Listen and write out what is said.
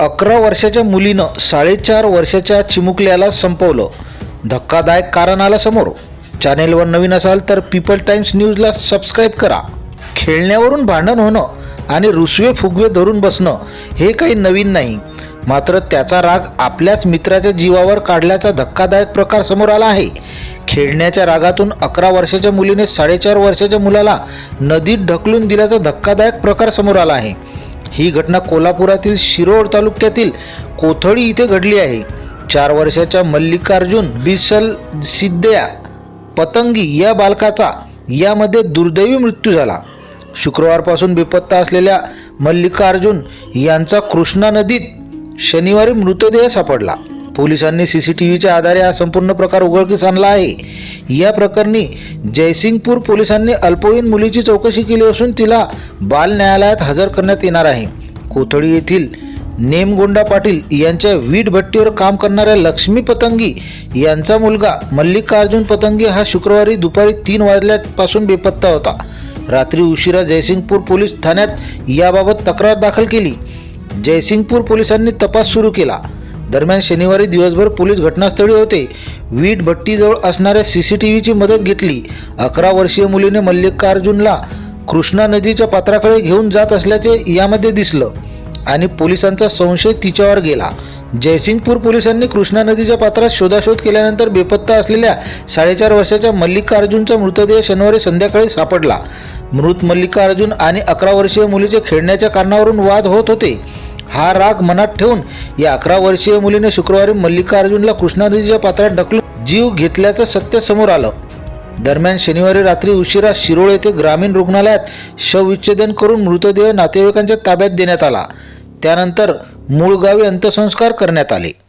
अकरा वर्षाच्या मुलीनं साडेचार वर्षाच्या चिमुकल्याला संपवलं. धक्कादायक कारण आलं समोर. चॅनेलवर नवीन असाल तर पीपल टाइम्स न्यूजला सबस्क्राईब करा. खेळण्यावरून भांडण होणं आणि रुसवे फुगवे धरून बसणं हे काही नवीन नाही. मात्र त्याचा राग आपल्याच मित्राच्या जीवावर काढल्याचा धक्कादायक प्रकार समोर आला आहे. खेळण्याच्या रागातून अकरा वर्षाच्या मुलीने साडेचार वर्षाच्या मुलाला नदीत ढकलून दिल्याचा धक्कादायक प्रकार समोर आला आहे. ही घटना कोल्हापुरातील शिरोळ तालुक्यातील कोथळी इथे घडली आहे. चार वर्षाच्या मल्लिकार्जुन बिसल सिद्धया पतंगी या बालकाचा यामध्ये दुर्दैवी मृत्यू झाला. शुक्रवारपासून बेपत्ता असलेल्या मल्लिकार्जुन यांचा कृष्णा नदीत शनिवारी मृतदेह सापडला. पोलिसांनी सी सी टी व्हीच्या आधारे हा संपूर्ण प्रकार उघडकीस आणला आहे. या प्रकरणी जयसिंगपूर पोलिसांनी अल्पवयीन मुलीची चौकशी केली असून तिला बाल न्यायालयात हजर करण्यात येणार आहे. कोथळी येथील नेमगोंडा पाटील यांच्या वीट भट्टीवर काम करणाऱ्या लक्ष्मी पतंगी यांचा मुलगा मल्लिकार्जुन पतंगी हा शुक्रवारी दुपारी तीन वाजल्यापासून बेपत्ता होता. रात्री उशिरा जयसिंगपूर पोलीस ठाण्यात याबाबत तक्रार दाखल केली. जयसिंगपूर पोलिसांनी तपास सुरू केला. दरम्यान शनिवारी दिवसभर पोलीस घटनास्थळी होते. वीट भट्टीजवळ असणाऱ्या सी सी टी व्हीची मदत घेतली. अकरा वर्षीय मुलीने मल्लिकार्जुनला कृष्णा नदीच्या पात्राकडे घेऊन जात असल्याचे यामध्ये दिसलं आणि पोलिसांचा संशय तिच्यावर गेला. जयसिंगपूर पोलिसांनी कृष्णा नदीच्या पात्रात शोधाशोध केल्यानंतर बेपत्ता असलेल्या साडेचार वर्षाच्या मल्लिकार्जुनचा मृतदेह शनिवारी संध्याकाळी सापडला. मृत मल्लिकार्जुन आणि अकरा वर्षीय मुलीचे खेळण्याच्या कारणावरून वाद होत होते. हा राग मनात ठेवून या अकरा वर्षीय मुलीने शुक्रवारी मल्लिकार्जुनला कृष्णा नदीच्या पात्रात ढकलून जीव घेतल्याचं सत्य समोर आलं. दरम्यान शनिवारी रात्री उशिरा शिरोळ येथे ग्रामीण रुग्णालयात शवविच्छेदन करून मृतदेह नातेवाईकांच्या ताब्यात देण्यात आला. त्यानंतर मूळ गावी अंत्यसंस्कार करण्यात आले.